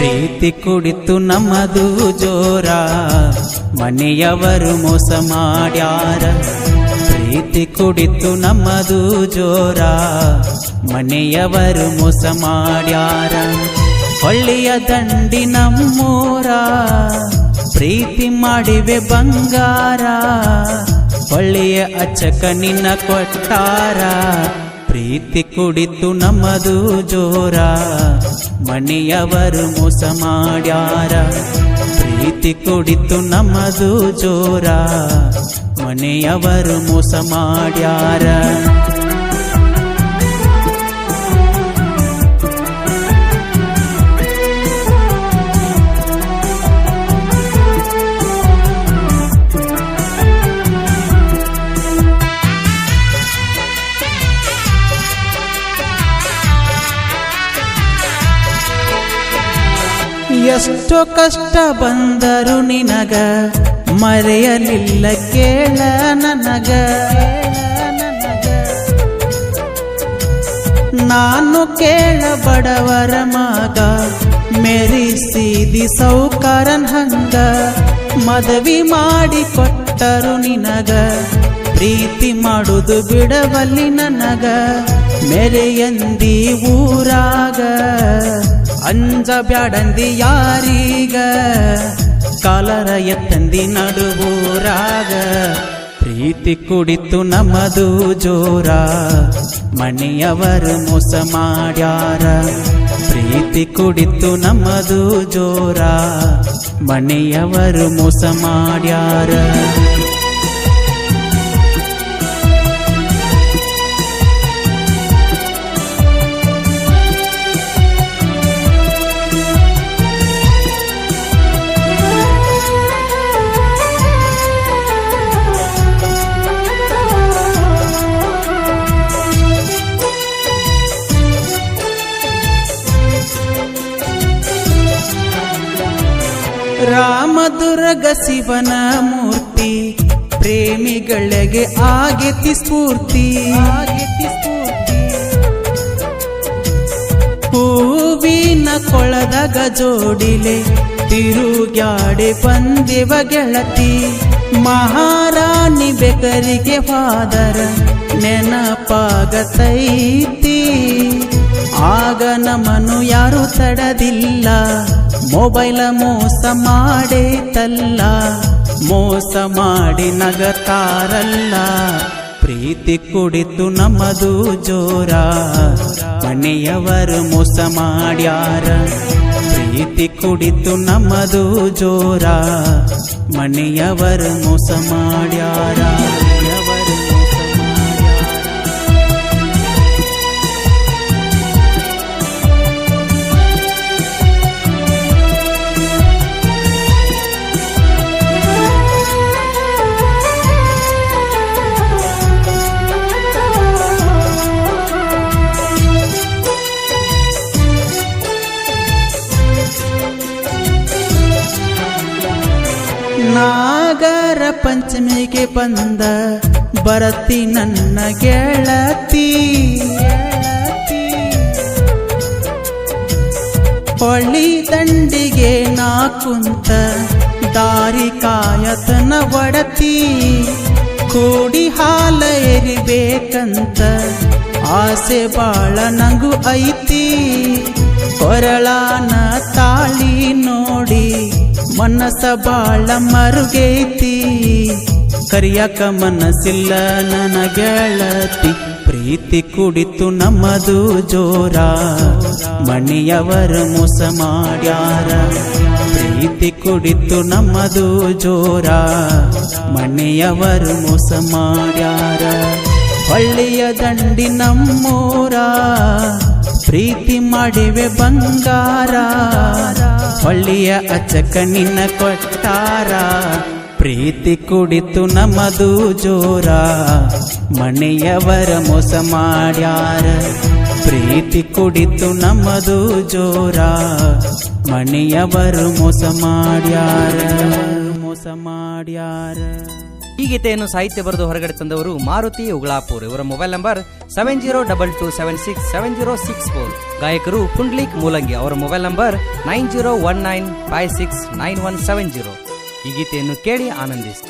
ಪ್ರೀತಿ ಕುಡಿತು ನಮ್ಮದು ಜೋರ, ಮನೆಯವರು ಮೋಸ ಮಾಡ್ಯಾರ. ಪ್ರೀತಿ ಕುಡಿತು ನಮ್ಮದು ಜೋರ, ಮನೆಯವರು ಮೋಸ ಮಾಡ್ಯಾರ. ಹೊಳ್ಳಿಯ ದಂಡಿ ನಮ್ಮೂರ, ಪ್ರೀತಿ ಮಾಡಿವೆ ಬಂಗಾರ. ಹೊಳ್ಳಿಯ ಅಚ್ಚಕ ನಿನ್ನ ಕೊಟ್ಟಾರ. ಪ್ರೀತಿ ಕುಡಿತು ನಮ್ಮದು ಜೋರ ಮನೆಯವರು ಮೋಸ ಮಾಡ್ಯಾರ. ಪ್ರೀತಿ ಕುಡಿತು ನಮ್ಮದು ಜೋರ. ಮನೆಯವರು ಮೋಸ ಮಾಡ್ಯಾರ. ಎಷ್ಟೋ ಕಷ್ಟ ಬಂದರು ನಿನಗ, ಮರೆಯಲಿಲ್ಲ ಕೇಳ ನನಗ. ನಾನು ಕೇಳ ಬಡವರ ಮಗ, ಮೆರಿಸಿದಿ ಸೌಕಾರನ್ ಹಂಗ. ಮದವಿ ಮಾಡಿ ಕೊಟ್ಟರು ನಿನಗ, ಪ್ರೀತಿ ಮಾಡುದು ಬಿಡವಲ್ಲಿ ನನಗ ಮೆರೆಯಂದಿ ಊರಾಗ. ಅಂಜ ಬ್ಯಾಡಂದಿ ಯಾರೀಗ ಕಾಲರ ಎತ್ತಂದಿ ನಡುವೂರಾಗ ಪ್ರೀತಿ ಕುಡಿತು ನಮ್ಮದು ಜೋರ ಮನೆಯವರು ಮೋಸ ಮಾಡ್ಯಾರ ಪ್ರೀತಿ ಕುಡಿತು ನಮ್ಮದು ಜೋರ ಮನೆಯವರು ಮೋಸ ಮಾಡ್ಯಾರ ರಾಮದುರ್ಗ ಶಿವನ ಮೂರ್ತಿ ಪ್ರೇಮಿಗಳಿಗೆ ಆಗೇತಿ ಸ್ಫೂರ್ತಿ. ಆಗೇತಿ ಸ್ಫೂರ್ತಿ. ಹೂವಿನ ಕೊಳದ ಗಜೋಡಿಲೆ ತಿರುಗ್ಯಾಡೆ ಪಂದ್ಯವ ಗೆಳತಿ. ಮಹಾರಾಣಿ ಬೆಕರಿಗೆ ಫಾದರ ನೆನಪಾಗತೈತಿ. ಆಗ ನಮನು ಯಾರು ತಡದಿಲ್ಲ. ಮೊಬೈಲ ಮೋಸ ಮಾಡೇತಲ್ಲ, ಮೋಸ ಮಾಡಿ ನಗತಾರಲ್ಲ. ಪ್ರೀತಿ ಕುಡಿತು ನಮ್ಮದು ಜೋರ, ಮನೆಯವರು ಮೋಸ ಮಾಡ್ಯಾರ. ಪ್ರೀತಿ ಕುಡಿತು ನಮ್ಮದು ಜೋರ, ಮನೆಯವರು ಮೋಸ ಮಾಡ್ಯಾರ. ನಾಗರ ಪಂಚಮಿಗೆ ಬಂದ ಬರತಿ ನನ್ನ ಗೆಳತಿ. ಹೊಳಿ ದಂಡಿಗೆ ನಾ ಕುಂತ ದಾರಿ ಕಾಯತನ ಒಡತಿ. ಕೂಡಿ ಹಾಲ ಎರಿಬೇಕಂತ ಆಸೆ ಬಾಳ ನಂಗು ಐತಿ. ಕೊರಳಾನ ತಾಳಿ ನೋಡಿ ಮನಸ ಬಾಳ ಮರುಗೈತಿ. ಕರಿಯಕ ಮನಸ್ಸಿಲ್ಲ ನನಗೆಳತಿ. ಗೆಳತಿ ಪ್ರೀತಿ ಕುಡಿತು ನಮ್ಮದು ಜೋರ. ಮಣಿಯವರು ಮೋಸ ಮಾಡ್ಯಾರ. ಪ್ರೀತಿ ಕುಡಿತು ನಮ್ಮದು ಜೋರ. ಮನೆಯವರು ಮೋಸ ಮಾಡ್ಯಾರ. ಹಳ್ಳಿಯ ದಂಡಿ ನಮ್ಮೂರ. ಪ್ರೀತಿ ಮಾಡಿವೆ ಬಂಗಾರ, ಹಳ್ಳಿಯ ಅಚ್ಚಕ ನಿನ್ನ ಕೊಟ್ಟಾರ. ಪ್ರೀತಿ ಕುಡಿತು ನಮ್ಮದು ಜೋರ, ಮನೆಯವರ ಮೋಸ ಮಾಡ್ಯಾರ. ಪ್ರೀತಿ ಕುಡಿತು ನಮ್ಮದು ಜೋರ, ಮನೆಯವರು ಮೋಸ ಮಾಡ್ಯಾರ ಮೋಸ ಮಾಡ್ಯಾರ. ಈ ಗೀತೆಯನ್ನು ಸಾಹಿತ್ಯ ಬರೆದು ಹೊರಗಡೆ ತಂದವರು ಮಾರುತಿ ಉಗಳಾಪುರ್. ಇವರ mobile number seven zero double two seven six seven zero six four. ಗಾಯಕರು ಪುಂಡ್ಲಿಕ್ ಮೂಲಂಗಿ ಅವರ mobile number nine zero one nine five six nine one seven zero. ಈ ಗೀತೆಯನ್ನು ಕೇಳಿ ಆನಂದಿಸಿ.